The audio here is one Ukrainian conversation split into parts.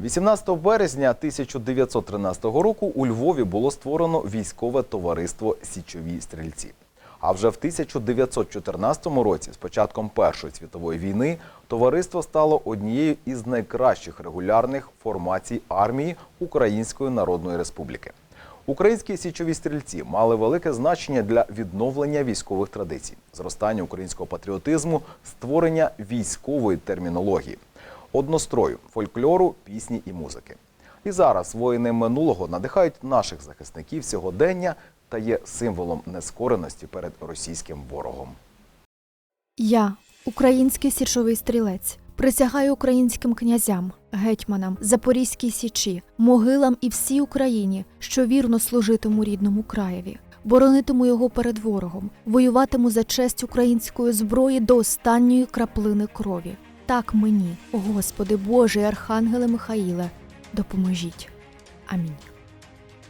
18 березня 1913 року у Львові було створено військове товариство Січові стрільці. А вже в 1914 році, з початком Першої світової війни, товариство стало однією із найкращих регулярних формацій армії Української Народної Республіки. Українські січові стрільці мали велике значення для відновлення військових традицій, зростання українського патріотизму, створення військової термінології, однострою, фольклору, пісні і музики. І зараз воїни минулого надихають наших захисників сьогодення та є символом нескореності перед російським ворогом. Я, український січовий стрілець, присягаю українським князям, гетьманам, Запорізькій січі, могилам і всій Україні, що вірно служитиму рідному краєві. Боронитиму його перед ворогом, воюватиму за честь української зброї до останньої краплини крові. Так мені, Господи Боже, Архангеле Михаїле, допоможіть. Амінь.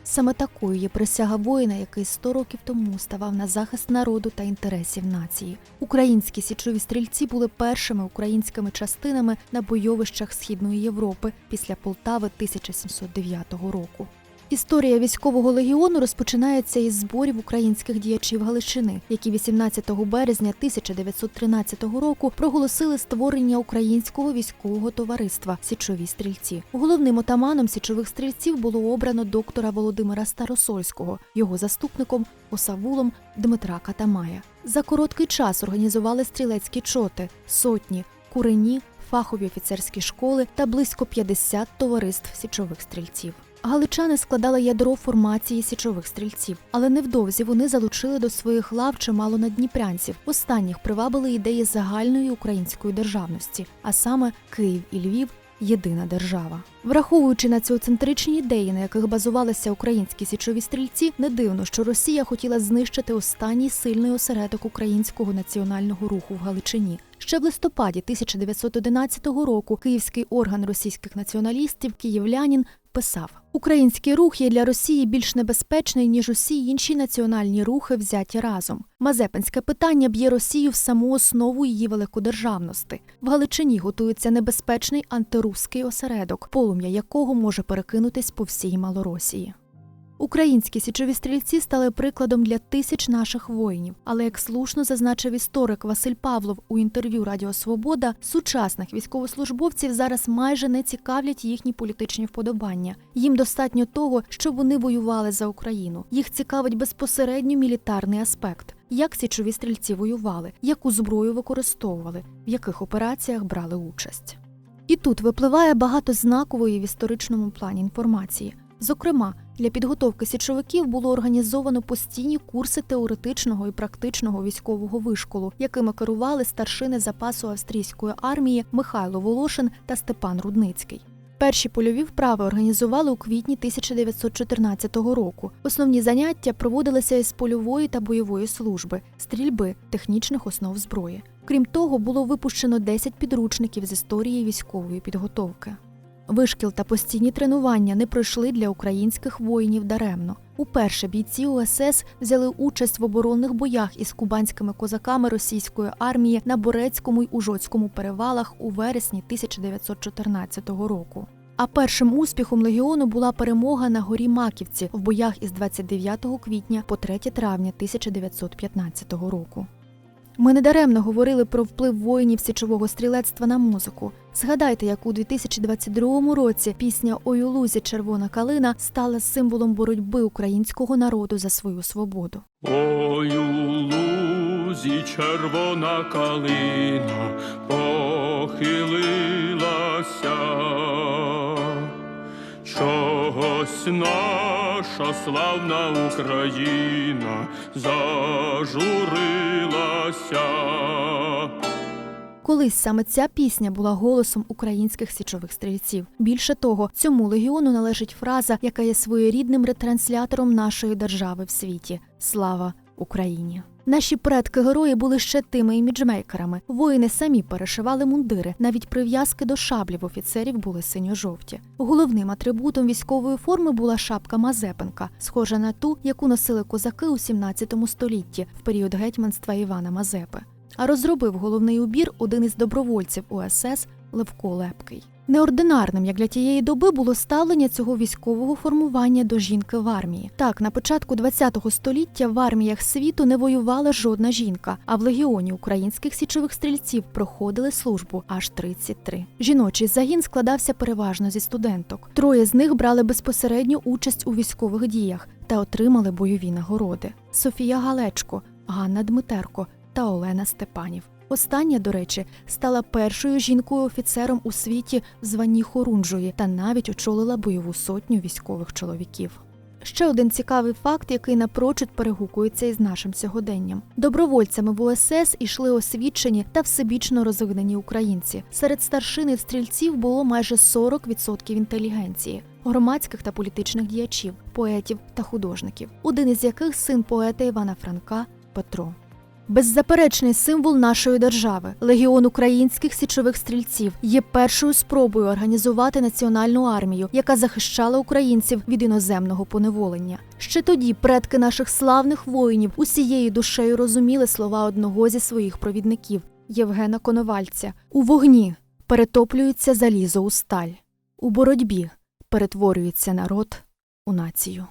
Саме такою є присяга воїна, який 100 років тому ставав на захист народу та інтересів нації. Українські січові стрільці були першими українськими частинами на бойовищах Східної Європи після Полтави 1709 року. Історія військового легіону розпочинається із зборів українських діячів Галичини, які 18 березня 1913 року проголосили створення українського військового товариства Січові стрільці. Головним отаманом січових стрільців було обрано доктора Володимира Старосольського, його заступником осавулом Дмитра Катамая. За короткий час організували стрілецькі чоти, сотні, курені, фахові офіцерські школи та близько 50 товариств січових стрільців. Галичани складали ядро формації січових стрільців, але невдовзі вони залучили до своїх лав чимало надніпрянців. Останніх привабили ідеї загальної української державності, а саме Київ і Львів єдина держава. Враховуючи націоцентричні ідеї, на яких базувалися українські січові стрільці, не дивно, що Росія хотіла знищити останній сильний осередок українського національного руху в Галичині. Ще в листопаді 1911 року київський орган російських націоналістів Київлянін писав: Український рух є для Росії більш небезпечний ніж усі інші національні рухи, взяті разом. Мазепинське питання б'є Росію в саму основу її великодержавності. В Галичині готується небезпечний антируський осередок, полум'я якого може перекинутись по всій Малоросії. Українські січові стрільці стали прикладом для тисяч наших воїнів. Але як слушно зазначив історик Василь Павлов у інтерв'ю Радіо Свобода, сучасних військовослужбовців зараз майже не цікавлять їхні політичні вподобання. Їм достатньо того, щоб вони воювали за Україну. Їх цікавить безпосередньо мілітарний аспект. Як січові стрільці воювали, яку зброю використовували, в яких операціях брали участь. І тут випливає багато знакової в історичному плані інформації. Зокрема, для підготовки січовиків було організовано постійні курси теоретичного і практичного військового вишколу, якими керували старшини запасу австрійської армії Михайло Волошин та Степан Рудницький. Перші польові вправи організували у квітні 1914 року. Основні заняття проводилися із польової та бойової служби, стрільби, технічних основ зброї. Крім того, було випущено 10 підручників з історії військової підготовки. Вишкіл та постійні тренування не пройшли для українських воїнів даремно. Уперше бійці УСС взяли участь в оборонних боях із кубанськими козаками російської армії на Борецькому й Ужоцькому перевалах у вересні 1914 року. А першим успіхом легіону була перемога на горі Маківці в боях із 29 квітня по 3 травня 1915 року. Ми недаремно говорили про вплив воїнів січового стрілецтва на музику. Згадайте, як у 2022 році пісня «Ой у червона калина стала символом боротьби українського народу за свою свободу. Ой, червона калина похилилася, чогось наша славна Україна зажурилася. Колись саме ця пісня була голосом українських січових стрільців. Більше того, цьому легіону належить фраза, яка є своєрідним ретранслятором нашої держави в світі Слава Україні! Наші предки герої були ще тими іміджмейкерами. Воїни самі перешивали мундири. Навіть прив'язки до шаблів офіцерів були синьо-жовті. Головним атрибутом військової форми була шапка Мазепинка, схожа на ту, яку носили козаки у 17 столітті в період гетьманства Івана Мазепи. А розробив головний убір один із добровольців УСС Левко Лепкий. Неординарним, як для тієї доби, було ставлення цього військового формування до жінки в армії. Так, на початку ХХ століття в арміях світу не воювала жодна жінка, а в легіоні українських січових стрільців проходили службу аж 33. Жіночий загін складався переважно зі студенток. Троє з них брали безпосередню участь у військових діях та отримали бойові нагороди: Софія Галечко, Ганна Дмитерко та Олена Степанів. Остання, до речі, стала першою жінкою-офіцером у світі в званні хорунжої та навіть очолила бойову сотню військових чоловіків. Ще один цікавий факт, який напрочуд перегукується із нашим сьогоденням. Добровольцями в УСС ішли освічені та всебічно розвинені українці. Серед старшини стрільців було майже 40% інтелігенції, громадських та політичних діячів, поетів та художників, один із яких син поета Івана Франка Петро. Беззаперечний символ нашої держави, легіон українських січових стрільців, є першою спробою організувати національну армію, яка захищала українців від іноземного поневолення. Ще тоді предки наших славних воїнів усією душею розуміли слова одного зі своїх провідників Євгена Коновальця: у вогні перетоплюється залізо у сталь, у боротьбі перетворюється народ у націю.